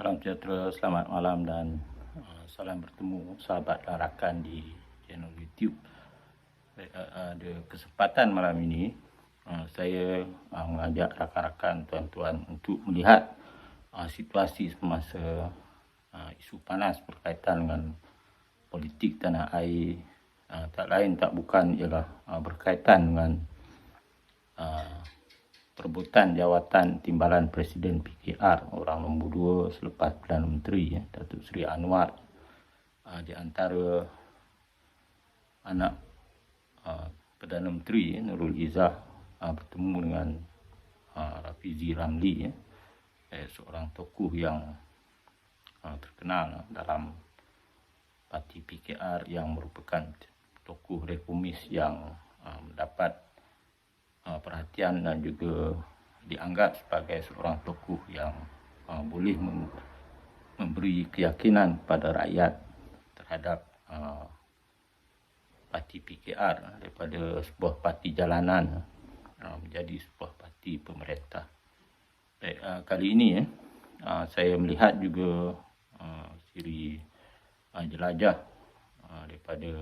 Salam sejahtera, selamat malam dan uh, salam bertemu sahabat dan rakan di channel YouTube. Uh, ada kesempatan malam ini uh, saya mengajak rakan-rakan tuan-tuan untuk melihat situasi semasa isu panas berkaitan dengan politik tanah air tak lain tak bukan ialah berkaitan dengan perebutan jawatan timbalan Presiden PKR orang nombor dua selepas Perdana Menteri ya, Datuk Seri Anwar. Uh, di antara anak uh, Perdana Menteri ya, Nurul Izzah uh, bertemu dengan uh, Rafizi Ramli ya, eh, seorang tokoh yang uh, terkenal dalam parti PKR yang merupakan tokoh reformis yang uh, mendapat Uh, perhatian dan juga dianggap sebagai seorang tokoh yang uh, boleh memberi keyakinan kepada rakyat terhadap uh, parti PKR daripada sebuah parti jalanan menjadi sebuah parti pemerintah. Baik, kali ini saya melihat juga siri jelajah daripada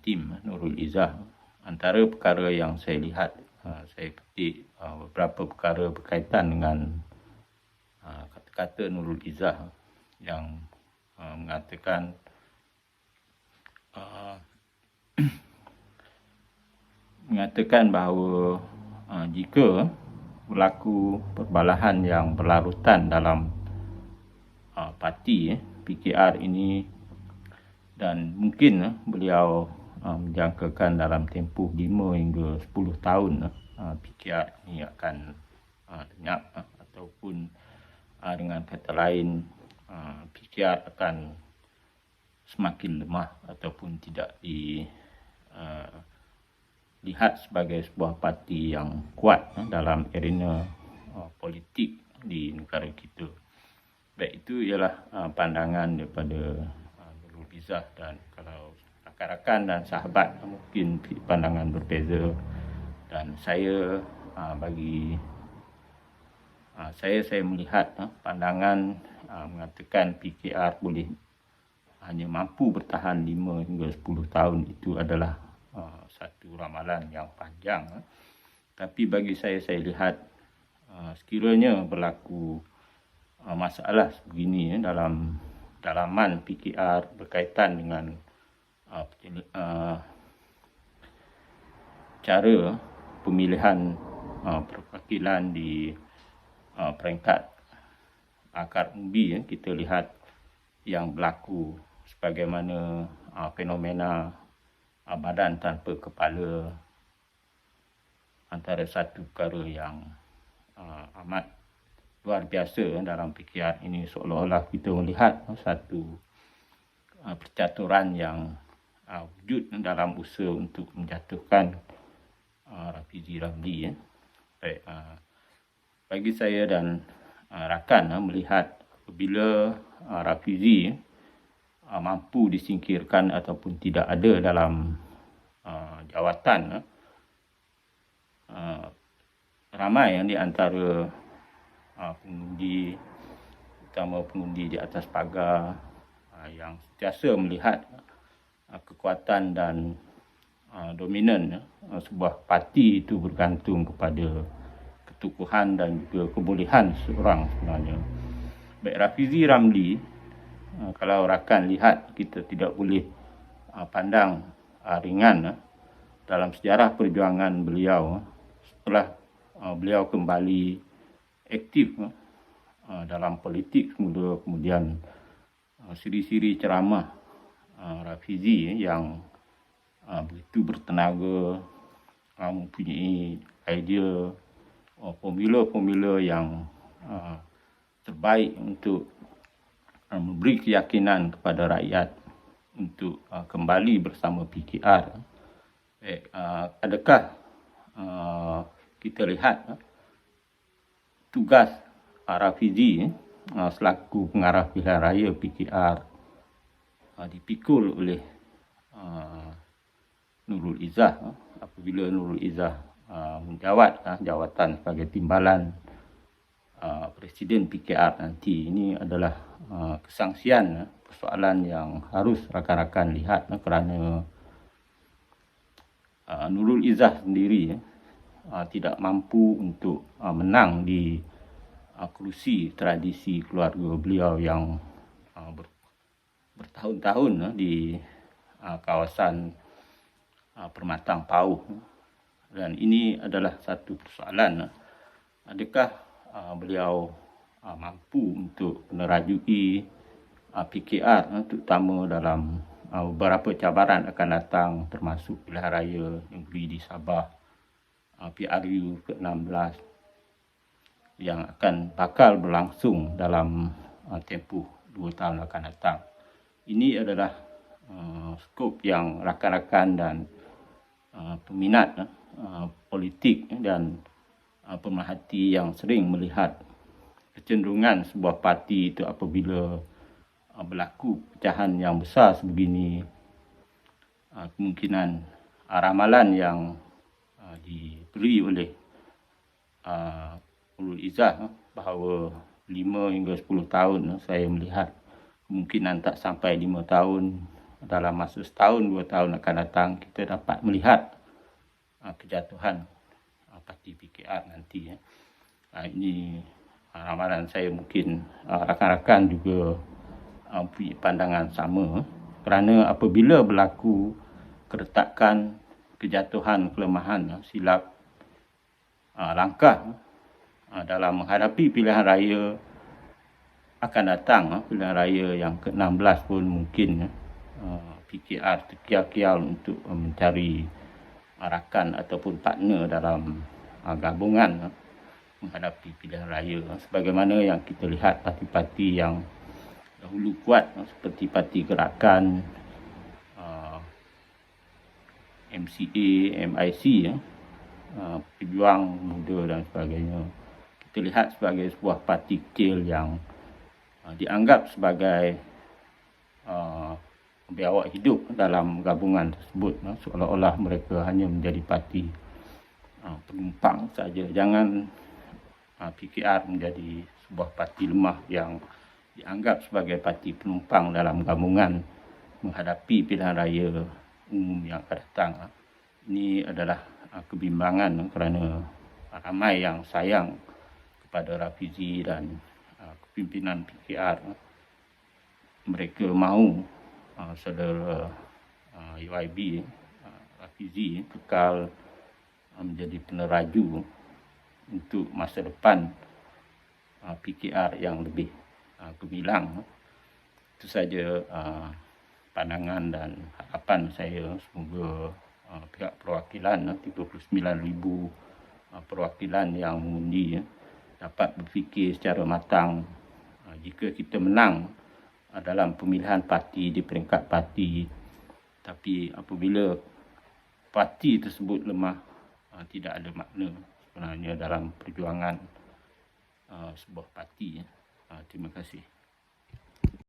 tim Nurul Izzah antara perkara yang saya lihat uh, saya petik uh, beberapa perkara berkaitan dengan uh, kata-kata Nurul Izzah yang mengatakan mengatakan bahawa jika berlaku perbalahan yang berlarutan dalam parti PKR ini dan mungkin beliau uh, menjangkakan dalam tempoh 5 hingga 10 tahun uh, ah, PKR ini akan uh, lenyap uh, ataupun uh, dengan kata lain uh, PKR akan semakin lemah ataupun tidak di uh, lihat sebagai sebuah parti yang kuat uh, dalam arena uh, politik di negara kita. Baik itu ialah uh, pandangan daripada uh, Nurul Bizah dan kalau rakan-rakan dan sahabat mungkin pandangan berbeza dan saya uh, bagi uh, saya saya melihat uh, pandangan uh, mengatakan PKR boleh hanya mampu bertahan 5 hingga 10 tahun itu adalah uh, satu ramalan yang panjang uh. tapi bagi saya saya lihat uh, sekiranya berlaku uh, masalah begini uh, dalam dalaman PKR berkaitan dengan uh, uh, cara pemilihan uh, perwakilan di uh, peringkat akar umbi ya, kita lihat yang berlaku sebagaimana uh, fenomena uh, badan tanpa kepala antara satu perkara yang uh, amat luar biasa dalam fikiran ini. Seolah-olah kita melihat uh, satu uh, percaturan yang uh, wujud dalam usaha untuk menjatuhkan uh, Rafizi Ramli ya. Baik, uh, bagi saya dan uh, rakan uh, melihat apabila uh, Rafizi uh, mampu disingkirkan ataupun tidak ada dalam uh, jawatan uh, ramai yang di antara uh, pengundi utama pengundi di atas pagar uh, yang sentiasa melihat kekuatan dan uh, dominan uh, sebuah parti itu bergantung kepada ketukuhan dan juga kebolehan seorang sebenarnya. Baik Rafizi Ramli, kalau rakan lihat kita tidak boleh pandang ringan uh, dalam sejarah perjuangan beliau uh, setelah beliau kembali aktif dalam politik kemudian uh, siri-siri ceramah Rafizi eh, yang uh, begitu bertenaga uh, mempunyai idea formula-formula yang uh, terbaik untuk memberi keyakinan kepada rakyat untuk kembali bersama PKR. Eh, adakah kita lihat tugas Rafizi uh, selaku pengarah pilihan raya PKR uh, dipikul oleh uh, Nurul Izzah. Uh, apabila Nurul Izzah uh, menjawat uh, jawatan sebagai timbalan uh, Presiden PKR nanti ini adalah uh, kesangsian uh, persoalan yang harus rakan-rakan lihat uh, kerana uh, Nurul Izzah sendiri uh, tidak mampu untuk uh, menang di uh, kerusi tradisi keluarga beliau yang uh, ber, bertahun-tahun uh, di uh, kawasan uh, Permatang Pauh dan ini adalah satu persoalan uh, adakah uh, beliau uh, mampu untuk menerajui uh, PKR uh, terutama dalam uh, beberapa cabaran akan datang termasuk pilihan raya yang beri di Sabah uh, PRU ke-16 yang akan bakal berlangsung dalam uh, tempoh dua tahun akan datang. Ini adalah uh, skop yang rakan-rakan dan uh, peminat uh, politik dan uh, pemerhati yang sering melihat kecenderungan sebuah parti itu apabila uh, berlaku pecahan yang besar sebegini uh, kemungkinan uh, ramalan yang uh, diberi oleh uh, Ulul Izzah uh, bahawa 5 hingga 10 tahun uh, saya melihat kemungkinan tak sampai 5 tahun dalam masa setahun dua tahun akan datang kita dapat melihat uh, kejatuhan parti PKR nanti ya. Uh, ini uh, ramalan saya mungkin uh, rakan-rakan juga uh, punya pandangan sama kerana apabila berlaku keretakan kejatuhan kelemahan uh, silap uh, langkah uh, dalam menghadapi pilihan raya akan datang uh, pilihan raya yang ke-16 pun mungkin uh, PKR terkial-kial untuk uh, mencari rakan ataupun partner dalam gabungan menghadapi pilihan raya. Sebagaimana yang kita lihat parti-parti yang dahulu kuat seperti parti gerakan MCA, MIC uh, pejuang muda dan sebagainya. Kita lihat sebagai sebuah parti kecil yang uh, dianggap sebagai uh, biawak hidup dalam gabungan tersebut uh, seolah-olah mereka hanya menjadi parti uh, penumpang saja jangan uh, PKR menjadi sebuah parti lemah yang dianggap sebagai parti penumpang dalam gabungan menghadapi pilihan raya umum yang akan datang uh. ini adalah uh, kebimbangan kerana ramai yang sayang kepada Rafizi dan kepimpinan PKR mereka mahu uh, saudara uh, UIB uh, Rafizi kekal menjadi peneraju untuk masa depan uh, PKR yang lebih uh, gemilang. Itu saja uh, pandangan dan harapan saya. Semoga uh, pihak perwakilan uh, 39,000 uh, perwakilan yang mengundi dapat berfikir secara matang jika kita menang uh, dalam pemilihan parti di peringkat parti tapi apabila parti tersebut lemah uh, tidak ada makna sebenarnya dalam perjuangan uh, sebuah parti terima kasih